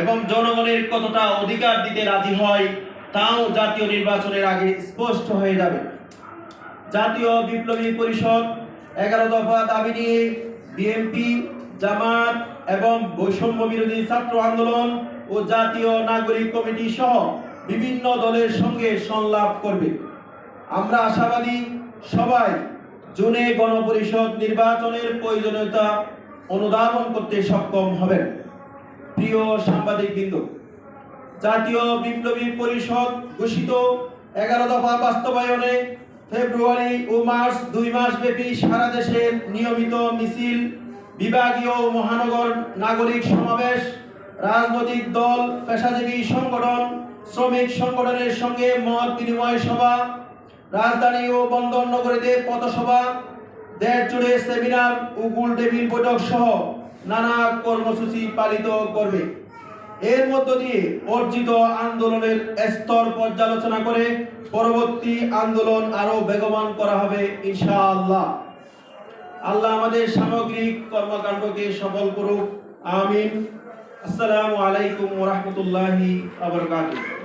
এবং জনগণের কতটা অধিকার দিতে রাজি হয়, তাও জাতীয় নির্বাচনের আগে স্পষ্ট হয়ে যাবে। জাতীয় বিপ্লবী পরিষদ এগারো দফা দাবি নিয়ে বিএনপি, জামাত এবং বৈষম্য বিরোধী ছাত্র আন্দোলন ও জাতীয় নাগরিক কমিটি সহ বিভিন্ন দলের সঙ্গে সংলাপ করবে। আমরা আশাবাদী, সবাই জুনে গণপরিষদ নির্বাচনের প্রয়োজনীয়তা অনুধাবন করতে সক্ষম হবেন। প্রিয় সাংবাদিক সাংবাদিকবৃন্দ জাতীয় বিপ্লবী পরিষদ ঘোষিত এগারো দফা বাস্তবায়নে ফেব্রুয়ারি ও মার্চ দুই মাস ব্যাপী সারা দেশের নিয়মিত মিছিল, বিভাগীয় মহানগর নাগরিক সমাবেশ, রাজনৈতিক দল, পেশাজীবী সংগঠন, শ্রমিক সংগঠনের সঙ্গে মত বিনিময় সভা, রাজধানী ও বন্দর নগরীতে পথসভা দেশ জুড়ে সেমিনার ও গুল টেবিল বৈঠক সহ নানা কর্মসূচি পালিত করবে। এর মধ্য দিয়ে অর্জিত আন্দোলনের স্তর পর্যালোচনা করে পরবর্তী আন্দোলন আরও বেগবান করা হবে ইনশাআল্লাহ। আল্লাহ আমাদের সামগ্রিক কর্মকাণ্ডকে সফল করুক। আমিন। আসসালামু আলাইকুম ওয়া রাহমাতুল্লাহি ওয়া বারাকাতুহু।